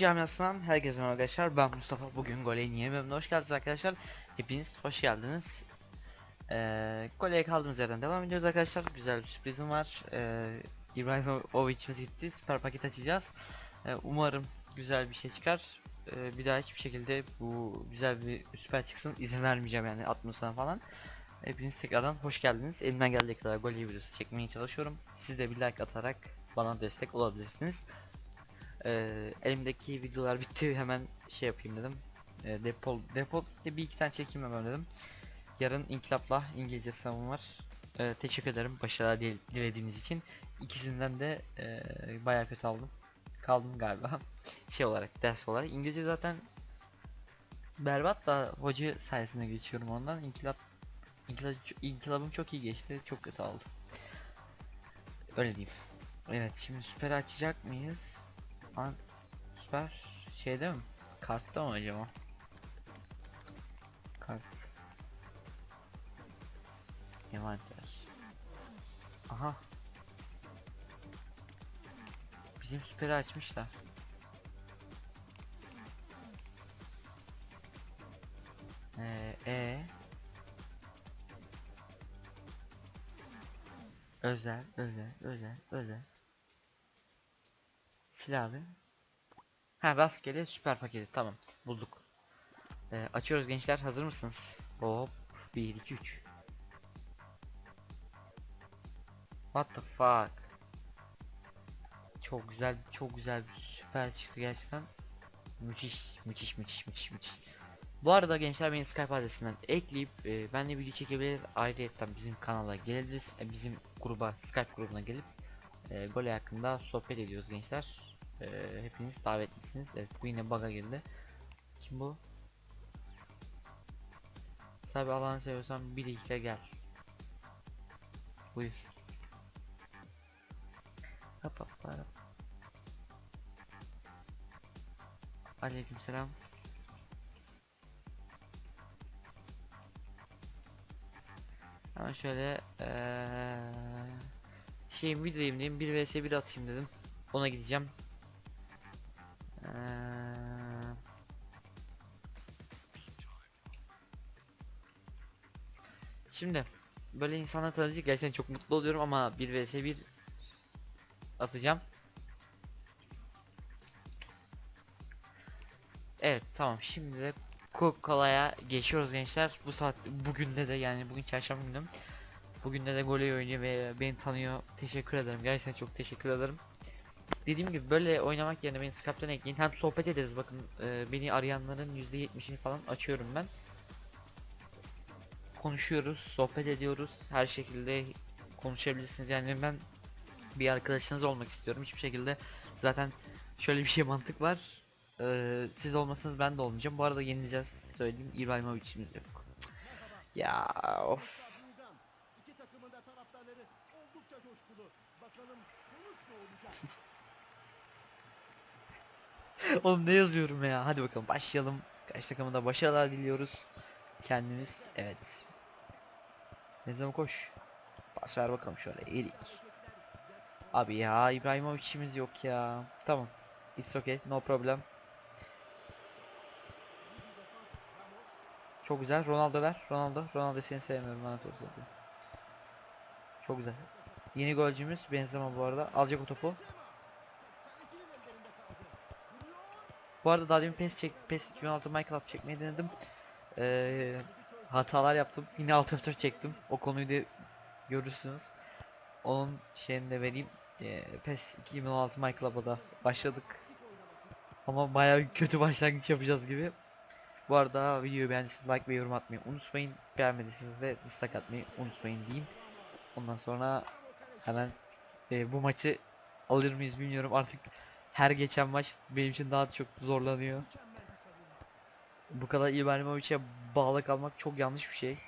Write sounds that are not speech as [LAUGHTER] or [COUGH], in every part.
camiasından herkese merhaba arkadaşlar. Ben Mustafa. Bugün Gole'nin yeni bölümüne hoş geldiniz arkadaşlar. Hepiniz hoş geldiniz. Ee, Gole'ye kaldığımız yerden devam ediyoruz arkadaşlar. Güzel bir sürprizim var. Ee, İbrahimovic'imiz gitti. Süper paket açacağız. Ee, umarım güzel bir şey çıkar. Ee, bir daha hiçbir şekilde bu güzel bir süper çıksın izin vermeyeceğim yani atmasına falan. Hepiniz tekrardan hoş geldiniz. Elimden geldiği kadar gol videosu çekmeye çalışıyorum. Siz de bir like atarak bana destek olabilirsiniz. Ee, elimdeki videolar bitti hemen şey yapayım dedim. Ee, depo depo bir iki tane çekeyim hemen dedim. Yarın inkılapla İngilizce sınavım var. Ee, teşekkür ederim başarılar dil- dilediğiniz için. İkisinden de e, bayağı kötü aldım. Kaldım galiba. [LAUGHS] şey olarak ders olarak. İngilizce zaten berbat da hoca sayesinde geçiyorum ondan. İnkılap İnkılap, inkılabım çok iyi geçti. Çok kötü aldım. Öyle diyeyim. Evet şimdi süper açacak mıyız? An süper şeyde mi? Kartta mı acaba? Kart. Envanter. Aha. Bizim süperi açmışlar. Ee, e Özel, özel, özel, özel. Sil abi. Ha rastgele süper paketi tamam bulduk. Ee, açıyoruz gençler hazır mısınız? Hop 1 2 3. What the fuck? Çok güzel çok güzel bir süper çıktı gerçekten. Müthiş müthiş müthiş müthiş müthiş. Bu arada gençler beni Skype adresinden ekleyip e, benle video çekebilir ayrıyetten bizim kanala gelebiliriz. E, bizim gruba Skype grubuna gelip e, gole hakkında sohbet ediyoruz gençler. E, hepiniz davetlisiniz. Evet bu yine bug'a girdi. Kim bu? Sabi Allah'ını seviyorsan bir dakika gel. Buyur. Hop hop hop. Aleykümselam. Hemen şöyle eee şey videoyum diyeyim 1 vs 1 atayım dedim. Ona gideceğim. Eee Şimdi böyle insanlar tanıyınca gerçekten çok mutlu oluyorum ama 1 vs 1 atacağım. Evet tamam şimdi de Coca-Cola'ya geçiyoruz gençler. Bu saat bugün de de yani bugün çarşamba günüm. Bugün de de goley oynuyor ve beni tanıyor. Teşekkür ederim. Gerçekten çok teşekkür ederim. Dediğim gibi böyle oynamak yerine beni Skype'den ekleyin. Hem sohbet ederiz bakın. e, beni arayanların %70'ini falan açıyorum ben. Konuşuyoruz, sohbet ediyoruz. Her şekilde konuşabilirsiniz. Yani ben bir arkadaşınız olmak istiyorum. Hiçbir şekilde zaten şöyle bir şey mantık var. Ee, siz olmasanız ben de olmayacağım. Bu arada yenileceğiz söyleyeyim. İbrahimovic'imiz yok. Ya of. İki takımın da taraftarları oldukça coşkulu. Bakalım sonuç ne olacak? [LAUGHS] Oğlum ne yazıyorum ya? Hadi bakalım başlayalım. Kaç takımı da başarılar diliyoruz. Kendimiz evet. Ne zaman koş. Pas ver bakalım şöyle. Erik. Abi ya İbrahimovic'imiz yok ya. Tamam. It's okay. No problem. Çok güzel. Ronaldo ver. Ronaldo. Ronaldo seni sevmiyorum. Lanet olsun. Çok güzel. Yeni golcümüz Benzema bu arada. Alacak o topu. Bu arada daha demin PES çek PES 2016 Minecraft çekmeyi denedim. Ee, hatalar yaptım. Yine alt F4 çektim. O konuyu da görürsünüz. Onun şeyini de vereyim. Ee, PES 2016 Minecraft'a da başladık. Ama bayağı kötü başlangıç yapacağız gibi. Bu arada videoyu beğendiyseniz like ve yorum atmayı unutmayın. Beğenmediyseniz de dislike atmayı unutmayın diyeyim. Ondan sonra hemen e, bu maçı alır mıyız bilmiyorum artık her geçen maç benim için daha çok zorlanıyor. Bu kadar İbrahimovic'e bağlı kalmak çok yanlış bir şey.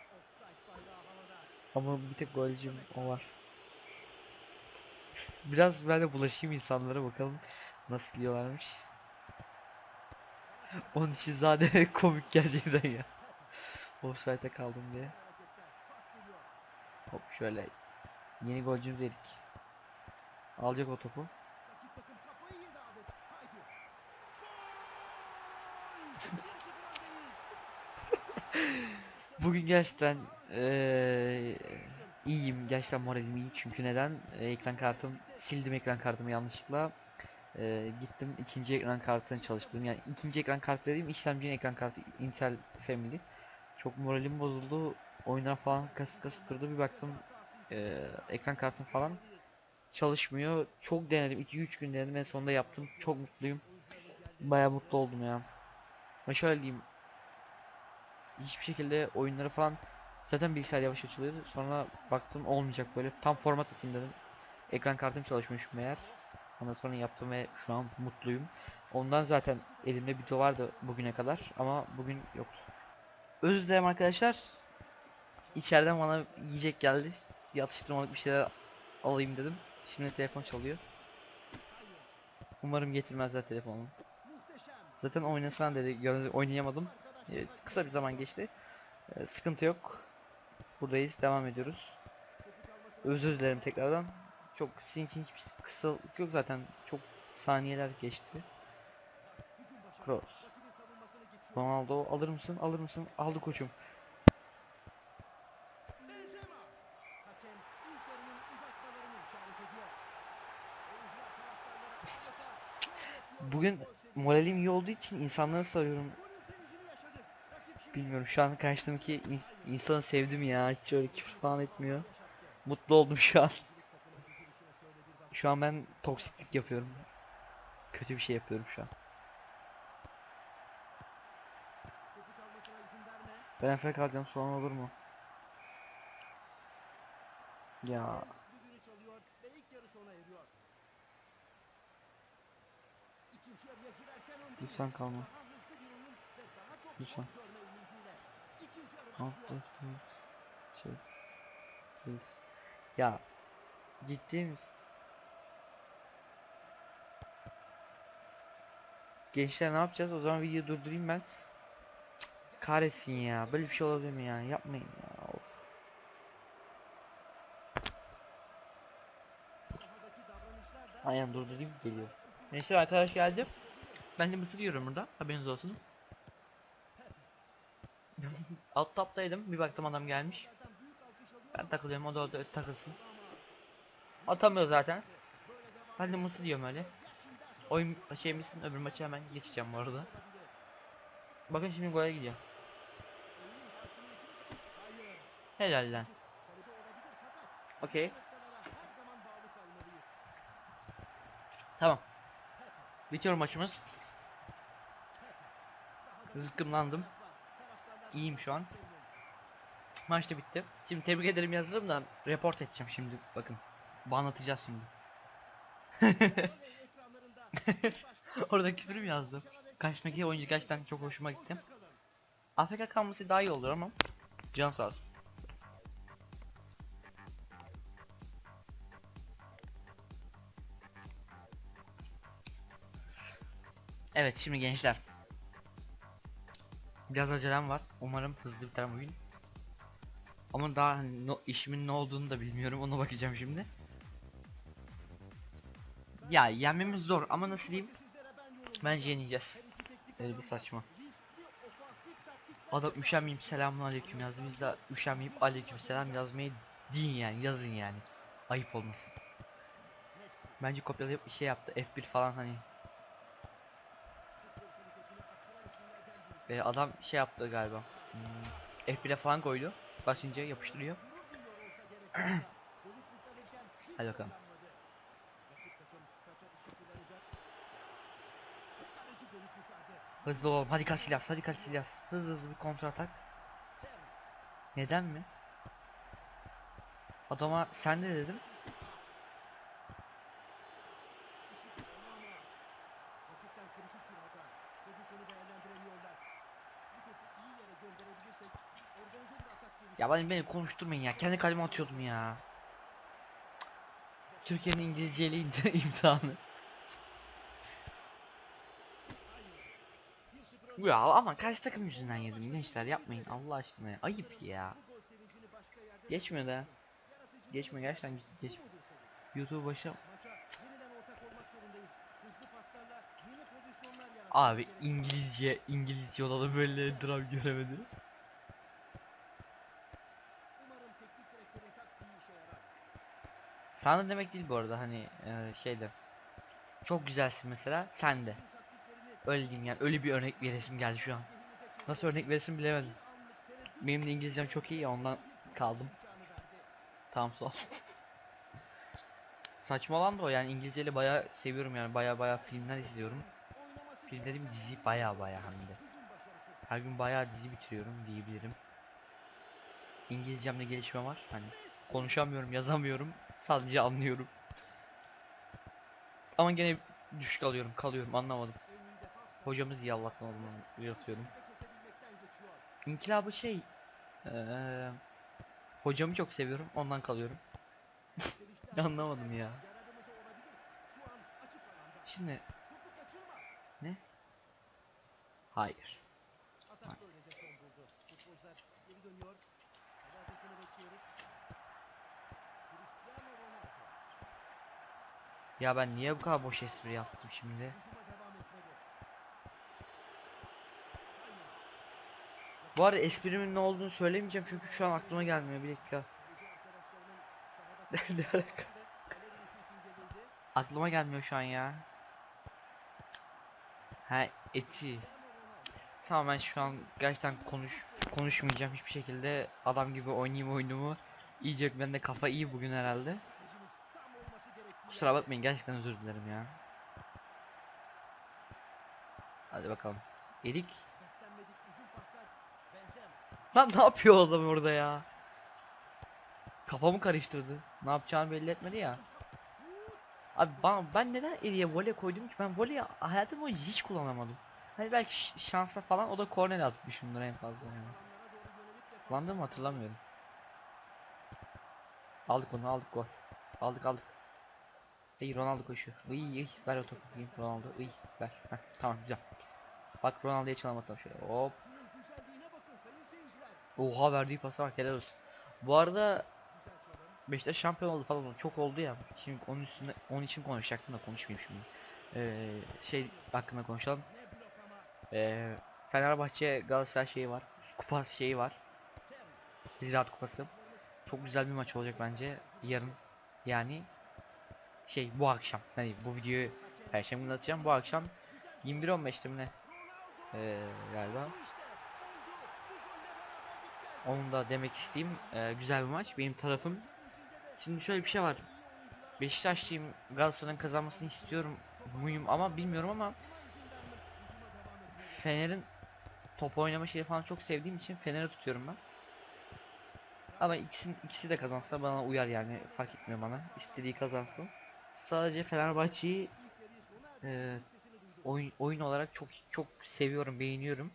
Ama bir tek golcüm o var. Biraz ben de bulaşayım insanlara bakalım nasıl gidiyorlarmış. Onun için zaten [LAUGHS] komik gerçekten ya. Offside'e kaldım diye. Hop şöyle. Yeni golcümüz Erik. Alacak o topu. [LAUGHS] Bugün gerçekten eee iyiyim. Gerçekten moralim iyi. Çünkü neden? Eee, ekran kartım sildim ekran kartımı yanlışlıkla. Eee, gittim ikinci ekran kartını çalıştırdım. Yani ikinci ekran kartı dediğim işlemcinin ekran kartı Intel Family. Çok moralim bozuldu. Oyunlar falan kasıp kasıp durdu. Bir baktım eee, ekran kartım falan çalışmıyor. Çok denedim. 2-3 gün denedim en sonunda yaptım. Çok mutluyum. Bayağı mutlu oldum ya. Ama şöyle diyeyim. Hiçbir şekilde oyunları falan zaten bilgisayar yavaş açılıyordu. Sonra baktım olmayacak böyle. Tam format atayım dedim. Ekran kartım çalışmış meğer. Ondan sonra yaptım ve şu an mutluyum. Ondan zaten elimde video vardı bugüne kadar ama bugün yoktu. Özür dilerim arkadaşlar. İçeriden bana yiyecek geldi. Bir atıştırmalık bir şeyler alayım dedim. Şimdi telefon çalıyor. Umarım getirmezler telefonumu. Zaten oynasan dedi. Oynayamadım. Evet, kısa bir zaman geçti. Ee, sıkıntı yok. Buradayız. Devam ediyoruz. Özür dilerim tekrardan. Çok sizin için hiçbir kısalık yok zaten. Çok saniyeler geçti. Kroos. Ronaldo alır mısın? Alır mısın? Aldı koçum. Bugün moralim iyi olduğu için insanları şimdi Bilmiyorum şu an karşımdaki ins- insanı sevdim ya. Hiç öyle küfür falan etmiyor. Mutlu oldum şu an. Şu an ben toksiklik yapıyorum. Kötü bir şey yapıyorum şu an. Ben Efe kalacağım soğan olur mu? Ya lütfen kalma. Lütfen. F şey please. Ya ciddi misin? Gençler ne yapacağız? O zaman videoyu durdurayım ben. Cık, Kahretsin ya. Böyle bir şey olabilir mi ya? Yapmayın ya. Of. Aynen durdurayım geliyor. Neyse arkadaş geldi. Ben de mısır yiyorum burada. Haberiniz olsun. [LAUGHS] Alt taptaydım. Bir baktım adam gelmiş. Ben takılıyorum o da orada takılsın. Atamıyor zaten. Ben de mısır yiyorum öyle. Oyun şey misin öbür maçı hemen geçeceğim bu arada. Bakın şimdi gole gidiyor. Helal lan. Okey. Tamam. Bitiyor maçımız. Zıkkımlandım. İyiyim şu an. Maç da bitti. Şimdi tebrik ederim yazarım da report edeceğim şimdi. Bakın. Banlatacağız şimdi. [LAUGHS] Orada küfürüm yazdım. Karşımdaki oyuncu gerçekten çok hoşuma gitti. AFK kalması daha iyi olur ama. Can sağ olsun. Evet şimdi gençler. Biraz acelem var. Umarım hızlı biter oyun. Ama daha hani no- işimin ne olduğunu da bilmiyorum. Ona bakacağım şimdi. Ya yenmemiz zor ama nasıl diyeyim? Bence yeneceğiz. Öyle adam saçma. Adam üşenmeyip selamun aleyküm yazdı. Biz de üşenmeyip aleyküm selam yazmayı deyin yani yazın yani. Ayıp olmasın. Bence kopyalayıp şey yaptı. F1 falan hani. E, adam şey yaptı galiba. Hmm, F1'e falan koydu. Basınca yapıştırıyor. [CLEARS THROAT] Hadi bakalım. Hızlı olalım. Hadi Casillas. Hadi Casillas. Hızlı hızlı bir kontra atak. Neden mi? Adama sen de dedim. Ya beni, beni konuşturmayın ya. Kendi kaleme atıyordum ya. Türkiye'nin İngilizceyle imti- imtihanı. [LAUGHS] 1-0 önde. Ya ama karşı takım yüzünden yedim gençler yapmayın Allah aşkına ayıp ya. Geçmiyor da. Geçmiyor gerçekten geç. YouTube yaratmak. Abi İngilizce İngilizce olalı böyle dram göremedi. Sana demek değil bu arada hani e, şeyde. Çok güzelsin mesela sen de. Öyle diyeyim yani öyle bir örnek veresim geldi şu an. Nasıl örnek veresim bilemedim. bir Benim de İngilizcem çok iyi ya ondan kaldım. Tamam sağ ol. [LAUGHS] Saçma olan da o yani İngilizceyle bayağı seviyorum yani bayağı bayağı filmler izliyorum. Film gereken dizi bayağı bayağı hem de. Her gün bayağı dizi bitiriyorum diyebilirim. İngilizcemde gelişme var. Hani konuşamıyorum, yazamıyorum. Sadece anlıyorum. Ama gene düşük alıyorum, kalıyorum anlamadım. Hocamız iyi Allah'tan olduğunu yatıyorum. İnkılabı şey eee hocamı çok seviyorum ondan kalıyorum. [LAUGHS] Anlamadım ya. Şimdi kaçırma. hayır. Ya ben niye bu kadar boş espri yaptım şimdi? Bu arada esprimin ne olduğunu söylemeyeceğim çünkü şu an aklıma gelmiyor bir dakika. [LAUGHS] Aklıma gelmiyor şu an ya. Ha eti. Tamam ben şu an gerçekten konuş konuşmayacağım hiçbir şekilde adam gibi oynayayım oyunumu. İyice ben de kafa iyi bugün herhalde. Kusura bakmayın gerçekten özür dilerim ya. Hadi bakalım. Erik. Lan ne yapıyor adam orada ya? Kafamı karıştırdı. Ne yapacağını belli etmedi ya. Abi bana, ben neden Erik'e voley koydum ki? Ben voleyi hayatım hiç kullanamadım. Hani belki şansa falan o da korner atmışımdır en fazla yani. Kullandım mı hatırlamıyorum. Aldık onu aldık gol. Aldık aldık. İyi Ronaldo koşuyor. İyi iyi ver o topu. Ronaldo iyi ver. Heh, tamam güzel. Bak Ronaldo'ya çalım atalım şöyle. Hop. Oha verdiği pasa bak helal olsun. Bu arada. Beşiktaş şampiyon oldu falan çok oldu ya. Şimdi onun üstünde onun için konuşacaktım da konuşmayayım şimdi. Ee, şey hakkında konuşalım. Ee, Fenerbahçe Galatasaray şeyi var. Kupa şeyi var. Ziraat Kupası. Çok güzel bir maç olacak bence yarın. Yani şey bu akşam. Hani bu videoyu perşembe günü atacağım. Bu akşam Güzel. 21.15'te mi ne? Ee, galiba. Onun da demek isteyeyim ee, güzel bir maç. Benim tarafım. Şimdi şöyle bir şey var. Beşiktaşlıyım. Galatasaray'ın kazanmasını istiyorum muyum ama bilmiyorum ama Fener'in top oynama şeyi falan çok sevdiğim için Fener'i tutuyorum ben. Ama ikisinin ikisi de kazansa bana uyar yani fark etmiyor bana. İstediği kazansın. Sadece Fenerbahçe'yi e, oyun oyun olarak çok çok seviyorum, beğeniyorum.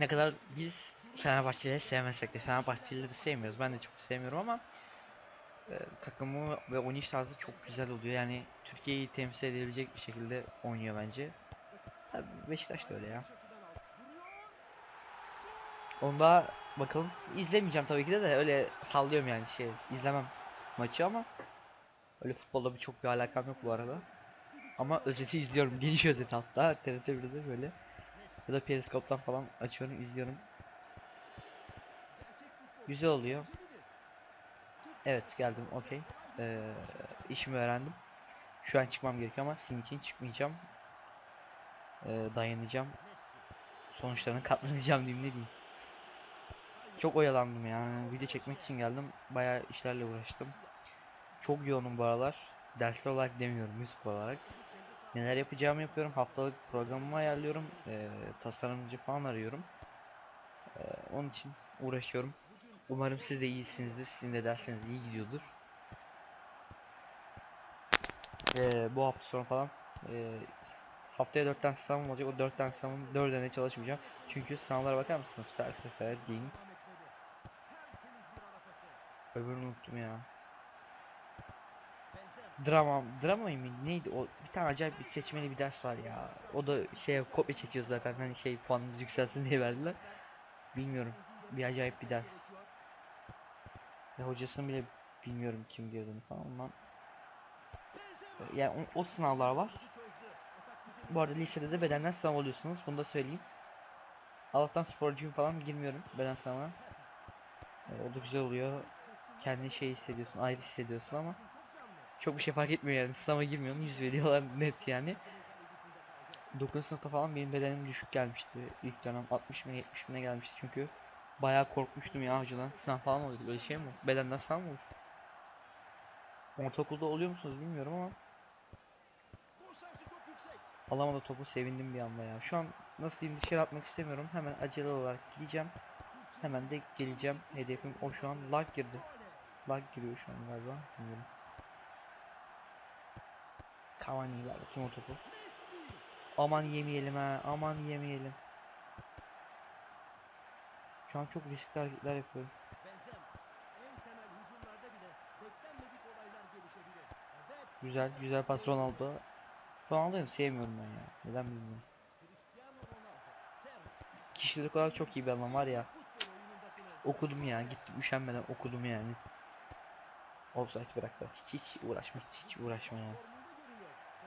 Ne kadar biz Fenerbahçe'yi sevmesek de Fenerbahçelileri de sevmiyoruz. Ben de çok sevmiyorum ama e, takımı ve oynayış tarzı çok güzel oluyor. Yani Türkiye'yi temsil edebilecek bir şekilde oynuyor bence. Tabii Beşiktaş da öyle ya. Onda bakalım. izlemeyeceğim tabii ki de de öyle sallıyorum yani şey izlemem maçı ama öyle futbolla bir çok bir alakam yok bu arada. Ama özeti izliyorum. Geniş özet hatta TRT 1'de böyle. Ya da Periscope'dan falan açıyorum izliyorum. Güzel oluyor. Evet geldim okey. Ee, işimi öğrendim. Şu an çıkmam gerekiyor ama sizin için çıkmayacağım. Ee, dayanacağım. Sonuçlarına katlanacağım diyeyim ne diyeyim. Çok oyalandım ya. Video çekmek için geldim. Bayağı işlerle uğraştım. Çok yoğunum bu aralar. Dersler olarak demiyorum YouTube olarak. Neler yapacağımı yapıyorum. Haftalık programımı ayarlıyorum. Ee, tasarımcı falan arıyorum. Ee, onun için uğraşıyorum. Umarım siz de iyisinizdir. Sizin de derseniz iyi gidiyordur. Ee, bu hafta sonu falan ee, haftaya 4 tane sınavım olacak. O 4 tane sınavın 4'üne çalışmayacağım. Çünkü sınavlara bakar mısınız? Felsefe, din. Öbürünü unuttum ya. Drama, drama mı neydi o? Bir tane acayip bir seçmeli bir ders var ya. O da şey kopya çekiyor zaten hani şey puanımız yükselsin diye verdiler. Bilmiyorum. Bir acayip bir ders. Ve hocasını bile bilmiyorum kim diyordum falan ondan. Yani o, o sınavlar var. Bu arada lisede de bedenden sınav oluyorsunuz. Bunu da söyleyeyim. Allah'tan sporcuyum falan girmiyorum beden sınavına. Ee, o da güzel oluyor. Kendini şey hissediyorsun, ayrı hissediyorsun ama çok bir şey fark etmiyor yani. Sınava girmiyorsun, yüz veriyorlar net yani. 9. sınıfta falan benim bedenim düşük gelmişti. İlk dönem 60 mı 70 mi ne gelmişti çünkü bayağı korkmuştum ya hocadan. Sınav falan oluyor. Böyle şey mi? Bedenden sınav mı olur? Ortaokulda oluyor musunuz bilmiyorum ama alamadı topu sevindim bir anda ya. Şu an nasıl diyeyim dışarı atmak istemiyorum. Hemen acele olarak gideceğim. Hemen de geleceğim. Hedefim o şu an lag girdi. Lag giriyor şu an galiba. Bilmiyorum. Cavani ver bakayım o topu. Aman yemeyelim ha. Aman yemeyelim. Şu an çok riskli hareketler yapıyorum. Güzel, güzel pas Ronaldo. Ronaldo'yu sevmiyorum ben ya. Neden bilmiyorum. Kişilik olarak çok iyi bir adam var ya. Okudum ya. Gittim üşenmeden okudum yani. Offside bıraktı. Hiç hiç uğraşma, hiç hiç uğraşma ya.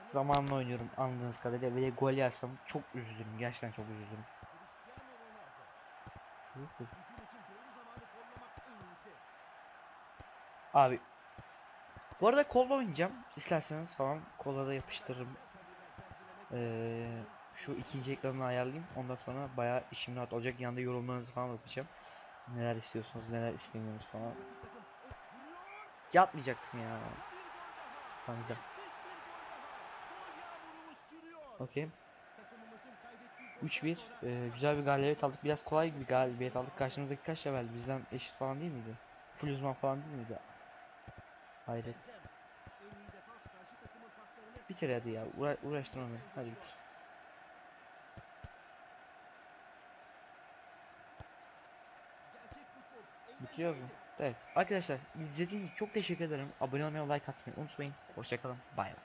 Zamanla oynuyorum anladığınız kadarıyla. De gol yersem çok üzülürüm. Gerçekten çok üzülürüm. Abi. Bu arada kolla oynayacağım. İsterseniz falan kolla da yapıştırırım. Ee, şu ikinci ekranını ayarlayayım. Ondan sonra bayağı işim rahat olacak. Yanında yorumlarınızı falan okuyacağım. Neler istiyorsunuz, neler istemiyorsunuz falan. Yapmayacaktım ya. Tamam. Nefis bir gol daha. Gol yağmurumuz sürüyor. Okey. Takımımızın kaydettiği golden 3-1. sonra Ee, güzel bir galibiyet aldık. Biraz kolay bir galibiyet aldık. Karşımızdaki kaç level? Bizden eşit falan değil miydi? Full uzman falan değil miydi? Hayret. Bitir hadi ya. Uğra uğraştırma beni. Hadi bitir. Bitiyor mu? Evet. Arkadaşlar izlediğiniz için çok teşekkür ederim. Abone olmayı, like atmayı unutmayın. Hoşçakalın. Bay bay.